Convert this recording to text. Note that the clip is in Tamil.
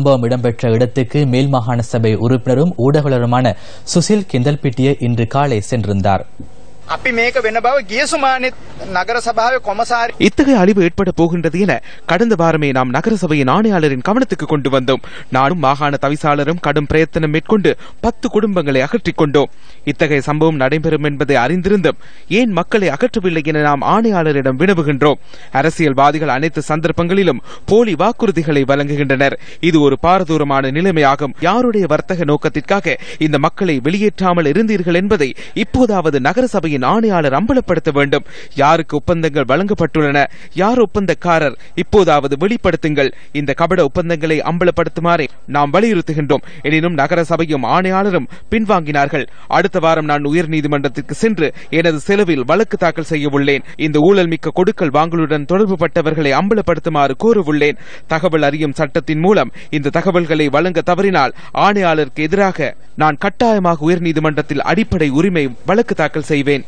சம்பவம் இடம்பெற்ற இடத்துக்கு மேல் மாகாண சபை உறுப்பினரும் ஊடகருமான சுசில் கிந்தல்பிட்டிய இன்று காலை சென்றிருந்தார். අපි මේක වෙන බව ගිය සුමානෙත් නගර සභාවේ කොමසාරි இத்தகைய அழிவு ஏற்பட போகின்றது என கடந்த வாரமே நாம் நகர சபையின் ஆணையாளரின் கவனத்துக்கு கொண்டு வந்தோம் நானும் மாகாண தவிசாளரும் கடும் பிரயத்தனம் மேற்கொண்டு பத்து குடும்பங்களை அகற்றிக் கொண்டோம் இத்தகைய சம்பவம் நடைபெறும் என்பதை அறிந்திருந்தும் ஏன் மக்களை அகற்றவில்லை என நாம் ஆணையாளரிடம் வினவுகின்றோம் அரசியல்வாதிகள் அனைத்து சந்தர்ப்பங்களிலும் போலி வாக்குறுதிகளை வழங்குகின்றனர் இது ஒரு பாரதூரமான நிலைமையாகும் யாருடைய வர்த்தக நோக்கத்திற்காக இந்த மக்களை வெளியேற்றாமல் இருந்தீர்கள் என்பதை இப்போதாவது நகர ஆணையாளர் அம்பலப்படுத்த வேண்டும். யாருக்கு ஒப்பந்தங்கள் வழங்கப்பட்டுள்ளன யார் ஒப்பந்தக்காரர் இப்போதாவது வெளிப்படுத்துங்கள். இந்த கபட ஒப்பந்தங்களை அம்பலப்படுத்துமாறு நாம் வலியுறுத்துகின்றோம். எனினும் நகர சபையும் ஆணையாளரும் பின்வாங்கினார்கள். அடுத்த வாரம் நான் உயர்நீதிமன்றத்திற்கு சென்று எனது செலவில் வழக்கு தாக்கல் செய்ய உள்ளேன். இந்த ஊழல் மிக்க கொடுக்கல் வாங்கலுடன் தொடர்பு பட்டவர்களை அம்பலப்படுத்துமாறு கோரவுள்ளேன் தகவல் அறியும் சட்டத்தின் மூலம் இந்த தகவல்களை வழங்க தவறினால் ஆணையாளருக்கு எதிராக நான் கட்டாயமாக உயர்நீதிமன்றத்தில் அடிப்படை உரிமை வழக்கு தாக்கல் செய்வேன்.